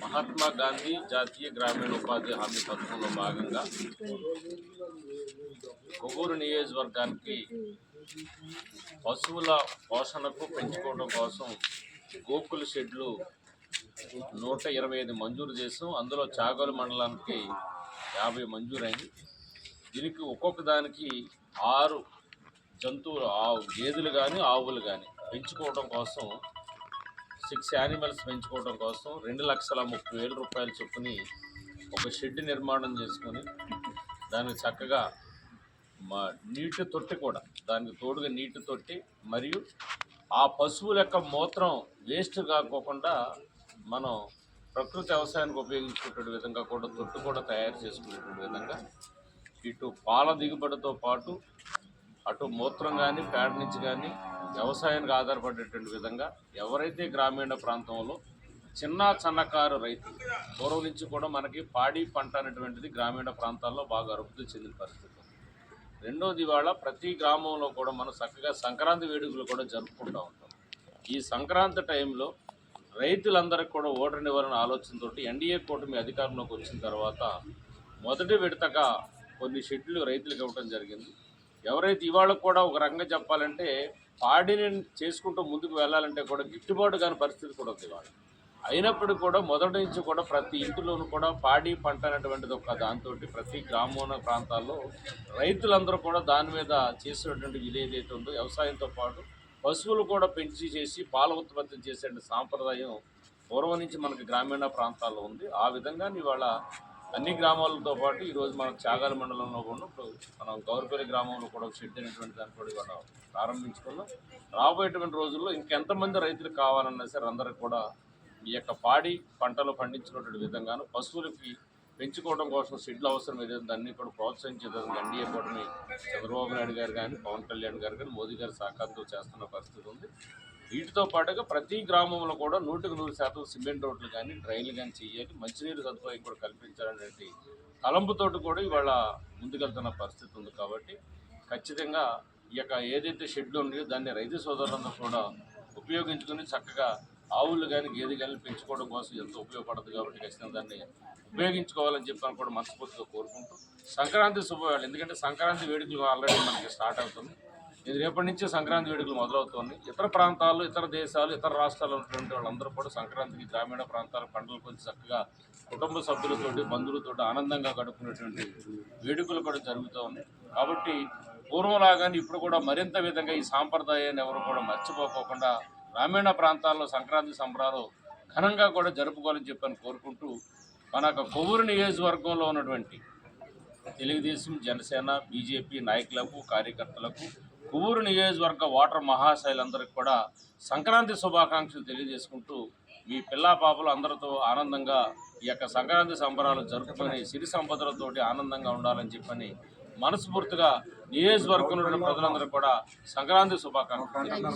మహాత్మా గాంధీ జాతీయ గ్రామీణ ఉపాధి హామీ పథకంలో భాగంగా కొవ్వూరు నియోజకవర్గానికి పశువుల పోషణకు పెంచుకోవడం కోసం గోకుల షెడ్లు నూట ఇరవై ఐదు మంజూరు చేసాం అందులో చాగోలు మండలానికి యాభై మంజూరైంది. దీనికి ఒక్కొక్క దానికి ఆరు జంతువులు ఆవు గేదెలు కానీ ఆవులు కానీ పెంచుకోవడం కోసం సిక్స్ యానిమల్స్ పెంచుకోవడం కోసం రెండు లక్షల ముప్పై వేల రూపాయల చొప్పుని ఒక షెడ్ నిర్మాణం చేసుకొని దానికి చక్కగా మా నీటి తొట్టి కూడా దానికి తోడుగా నీటి తొట్టి మరియు ఆ పశువుల యొక్క మూత్రం వేస్ట్ కాకోకుండా మనం ప్రకృతి వ్యవసాయానికి ఉపయోగించుకునే విధంగా కూడా తొట్టు కూడా తయారు చేసుకునేటువంటి విధంగా ఇటు పాల దిగుబడితో పాటు అటు మూత్రం కానీ పేడ నుంచి కానీ వ్యవసాయానికి ఆధారపడేటువంటి విధంగా ఎవరైతే గ్రామీణ ప్రాంతంలో చిన్న సన్నకారు రైతు పూర్వం నుంచి కూడా మనకి పాడి పంట అనేటువంటిది గ్రామీణ ప్రాంతాల్లో బాగా అభివృద్ధి చెందిన పరిస్థితి. రెండోది ఇవాళ ప్రతి గ్రామంలో కూడా మనం చక్కగా సంక్రాంతి వేడుకలు కూడా జరుపుకుంటూ ఉంటాం. ఈ సంక్రాంతి టైంలో రైతులందరికీ కూడా ఓటర్ నివారణ ఆలోచనతో ఎన్డీఏ కూటమి అధికారంలోకి వచ్చిన తర్వాత మొదటి విడతగా కొన్ని షెడ్లు రైతులకు ఇవ్వడం జరిగింది. ఎవరైతే ఇవాళ కూడా ఒక రకంగా చెప్పాలంటే పాడిని చేసుకుంటూ ముందుకు వెళ్ళాలంటే కూడా గిట్టుబాటు కాని పరిస్థితి కూడా ఉంది ఇవాళ. అయినప్పటికీ కూడా మొదటి నుంచి కూడా ప్రతి ఇంటిలోనూ కూడా పాడి పంట అనేటువంటిది ఒక దాంతో ప్రతి గ్రామీణ ప్రాంతాల్లో రైతులందరూ కూడా దాని మీద చేసినటువంటి విధి ఏదైతే ఉందో వ్యవసాయంతో పాటు పశువులు కూడా పెంచి చేసి పాల ఉత్పత్తి చేసే సాంప్రదాయం పూర్వం నుంచి మనకి గ్రామీణ ప్రాంతాల్లో ఉంది. ఆ విధంగా ఇవాళ అన్ని గ్రామాలతో పాటు ఈరోజు మన చాగాల మండలంలో కూడా ఇప్పుడు మనం గౌరపల్లి గ్రామంలో కూడా ఒక షెడ్ అనేటువంటి దాన్ని కూడా ఇవాళ ప్రారంభించుకున్నాం. రాబోయేటువంటి రోజుల్లో ఇంకెంతమంది రైతులు కావాలన్నా సరే అందరికి కూడా ఈ యొక్క పాడి పంటలు పండించినటువంటి విధంగాను పశువులకి పెంచుకోవడం కోసం షెడ్లు అవసరం ఏదైతే దాన్ని కూడా ప్రోత్సహించే ఎన్డీఏ కూటమి చంద్రబాబు నాయుడు గారు కానీ పవన్ కళ్యాణ్ గారు కానీ మోదీ గారి సహకారంతో చేస్తున్న పరిస్థితి ఉంది. వీటితో పాటుగా ప్రతి గ్రామంలో కూడా నూటికి నూరు శాతం సిమెంట్ రోడ్లు కానీ డ్రైన్లు కానీ చేయాలి మంచినీరు సదుపాయం కూడా కల్పించాలనేటి తలంపుతోటి కూడా ఇవాళ ముందుకెళ్తున్న పరిస్థితి ఉంది కాబట్టి ఖచ్చితంగా ఈ యొక్క ఏదైతే షెడ్లు ఉన్నాయో దాన్ని రైతు సోదరులందరూ కూడా ఉపయోగించుకొని చక్కగా ఆవులు కానీ గేదె కానీ పెంచుకోవడం కోసం ఎంతో ఉపయోగపడుతుంది కాబట్టి ఖచ్చితంగా దాన్ని ఉపయోగించుకోవాలని చెప్పి కూడా మనస్ఫూర్తిగా కోరుకుంటూ సంక్రాంతి శుభవేళ. ఎందుకంటే సంక్రాంతి వేడుకలు ఆల్రెడీ మనకి స్టార్ట్ అవుతుంది. ఇది రేపటి నుంచి సంక్రాంతి వేడుకలు మొదలవుతుంది. ఇతర ప్రాంతాలు ఇతర దేశాలు ఇతర రాష్ట్రాల్లో ఉన్నటువంటి వాళ్ళందరూ కూడా సంక్రాంతికి గ్రామీణ ప్రాంతాల పండుగలు కొంచెం చక్కగా కుటుంబ సభ్యులతోటి బంధువులతోటి ఆనందంగా గడుపుకునేటువంటి వేడుకలు కూడా జరుగుతూ ఉన్నాయి. కాబట్టి పూర్వంలాగానే ఇప్పుడు కూడా మరింత విధంగా ఈ సాంప్రదాయాన్ని ఎవరు కూడా మర్చిపోకోకుండా గ్రామీణ ప్రాంతాల్లో సంక్రాంతి సంబరాలు ఘనంగా కూడా జరుపుకోవాలని చెప్పని కోరుకుంటూ మన యొక్క కొవ్వూరు నియోజకవర్గంలో ఉన్నటువంటి తెలుగుదేశం జనసేన బీజేపీ నాయకులకు కార్యకర్తలకు కొవ్వూరు నియోజకవర్గ ఓటర్ మహాశైలందరికీ కూడా సంక్రాంతి శుభాకాంక్షలు తెలియజేసుకుంటూ మీ పిల్లా పాపలు అందరితో ఆనందంగా ఈ యొక్క సంక్రాంతి సంబరాలు జరుపుకొని సిరి సంపదలతోటి ఆనందంగా ఉండాలని చెప్పని మనస్ఫూర్తిగా నియోజకవర్గంలో ప్రజలందరూ కూడా సంక్రాంతి శుభాకాంక్షలు.